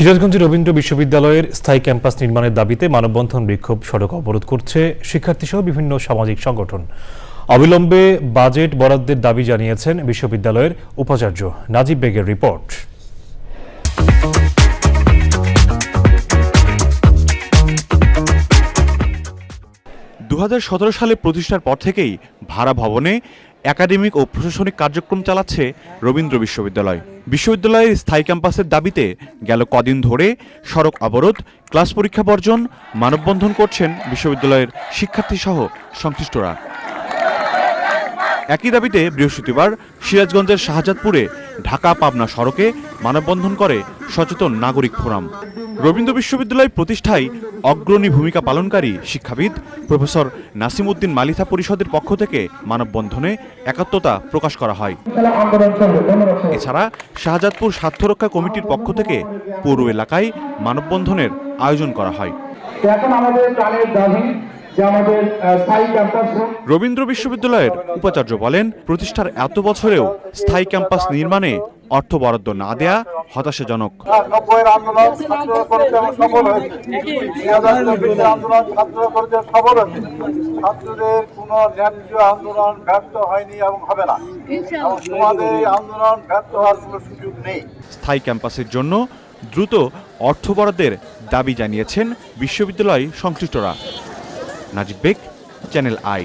সিরাজগঞ্জের রবীন্দ্র বিশ্ববিদ্যালয়ের স্থায়ী ক্যাম্পাস নির্মাণের দাবিতে মানববন্ধন বিক্ষোভ, সড়ক অবরোধ করছে শিক্ষার্থীসহ বিভিন্ন সামাজিক সংগঠন। অবিলম্বে বাজেট বরাদ্দের দাবি জানিয়েছেন বিশ্ববিদ্যালয়ের উপাচার্য নাজিব বেগের রিপোর্ট। দুহাজার সতেরো সালে প্রতিষ্ঠার পর থেকেই ভাড়া ভবনে একাডেমিক ও প্রশাসনিক কার্যক্রম চালাচ্ছে রবীন্দ্র বিশ্ববিদ্যালয়। বিশ্ববিদ্যালয়ের স্থায়ী ক্যাম্পাসের দাবিতে গেল কদিন ধরে সড়ক অবরোধ, ক্লাস পরীক্ষা বর্জন, মানববন্ধন করছেন বিশ্ববিদ্যালয়ের শিক্ষার্থীসহ সংশ্লিষ্টরা। একই দাবিতে বৃহস্পতিবার সিরাজগঞ্জের শাহজাদপুরে ঢাকা পাবনা সড়কে মানববন্ধন করে সচেতন নাগরিক ফোরাম। রবীন্দ্র বিশ্ববিদ্যালয় প্রতিষ্ঠায় অগ্রণী ভূমিকা পালনকারী শিক্ষাবিদ প্রফেসর নাসিমউদ্দিন মালিথা পরিষদের পক্ষ থেকে মানববন্ধনে একাত্মতা প্রকাশ করা হয়। এছাড়া শাহজাদপুর স্বার্থরক্ষা কমিটির পক্ষ থেকে পৌর এলাকায় মানববন্ধনের আয়োজন করা হয়। যে আমাদের আহ, স্থায়ী ক্যাম্পাস হোক। রবীন্দ্র বিশ্ববিদ্যালয়ের উপাচার্য বলেন প্রতিষ্ঠার এত বছরেও স্থায়ী ক্যাম্পাস নির্মাণে অর্থ বরাদ্দ না দেয়া হতাশাজনক। নব্বইয়ের আন্দোলন ছাত্র করতে সফল হয়েছে। দুই হাজার চব্বিশের আন্দোলন ছাত্র করতে সফল হয়েছে। ছাত্রদের কোনো ন্যায্য আন্দোলন ব্যর্থ হয়নি এবং হবে না। তোমাদের আন্দোলন ব্যর্থ হওয়ার কোনো সুযোগ নেই। স্থায়ী ক্যাম্পাসের জন্য দ্রুত অর্থ বরাদ্দের দাবি জানিয়েছেন বিশ্ববিদ্যালয় সংশ্লিষ্টরা। Najib Baig Channel I.